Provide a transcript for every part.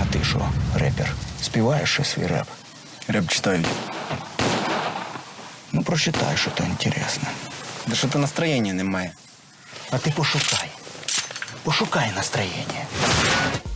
А ти що, репер? Співаєш ще свій реп? Реп читаю. Ну, прочитай, що то інтересне. Да що то настроєння немає. А ти пошукай. Пошукай настроєння.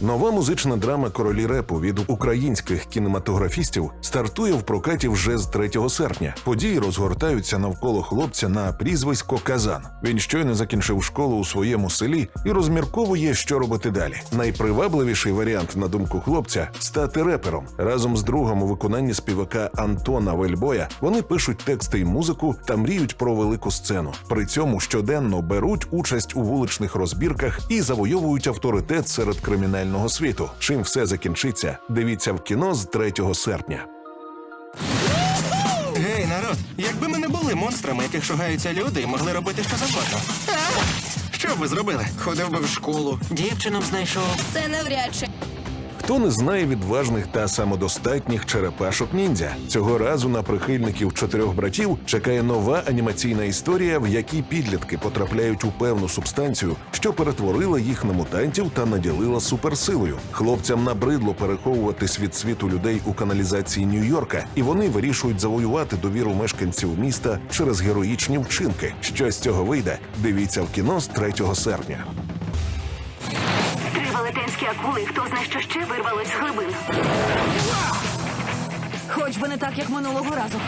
Нова музична драма Королі репу від українських кінематографістів стартує в прокаті вже з 3 серпня. Події розгортаються навколо хлопця на прізвисько Казан. Він щойно закінчив школу у своєму селі і розмірковує, що робити далі. Найпривабливіший варіант, на думку хлопця, стати репером. Разом з другом у виконанні співака Антона Вельбоя вони пишуть тексти й музику та мріють про велику сцену. При цьому щоденно беруть участь у вуличних розбірках і завойовують авторитет серед кримінального світу. Чим все закінчиться, дивіться в кіно з 3 серпня. Гей, народ, якби ми не були монстрами, яких шугаються люди і могли робити що завгодно. Що б ви зробили? Ходив би в школу, дівчину б знайшов. Це навряд чи. Хто не знає відважних та самодостатніх черепашок ніндзя? Цього разу на прихильників чотирьох братів чекає нова анімаційна історія, в якій підлітки потрапляють у певну субстанцію, що перетворила їх на мутантів та наділила суперсилою. Хлопцям набридло переховуватись від світу людей у каналізації Нью-Йорка, і вони вирішують завоювати довіру мешканців міста через героїчні вчинки. Що з цього вийде? Дивіться в кіно з 3 серпня. Велетенські акули, хто зна що ще вирвались з глибин. Хоч би не так, як минулого разу.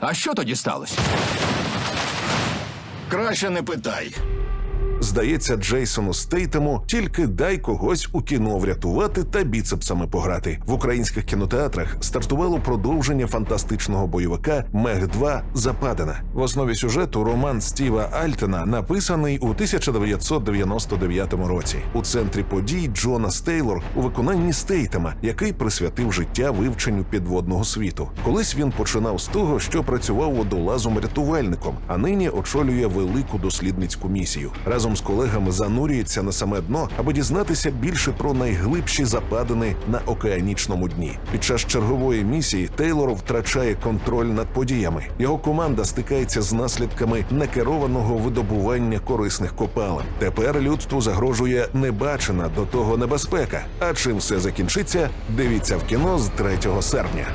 А що тоді сталося? Краще не питай. Здається, Джейсону Стейтему тільки дай когось у кіно врятувати та біцепсами пограти. В українських кінотеатрах стартувало продовження фантастичного бойовика Мег 2 Западина. В основі сюжету роман Стіва Альтена написаний у 1999 році. У центрі подій Джона Стейлор у виконанні Стейтема, який присвятив життя вивченню підводного світу. Колись він починав з того, що працював водолазом-рятувальником, а нині очолює велику дослідницьку місію. Разом з колегами занурюється на саме дно, аби дізнатися більше про найглибші западини на океанічному дні. Під час чергової місії Тейлор втрачає контроль над подіями. Його команда стикається з наслідками некерованого видобування корисних копалин. Тепер людству загрожує небачена до того небезпека. А чим все закінчиться? Дивіться в кіно з 3 серпня.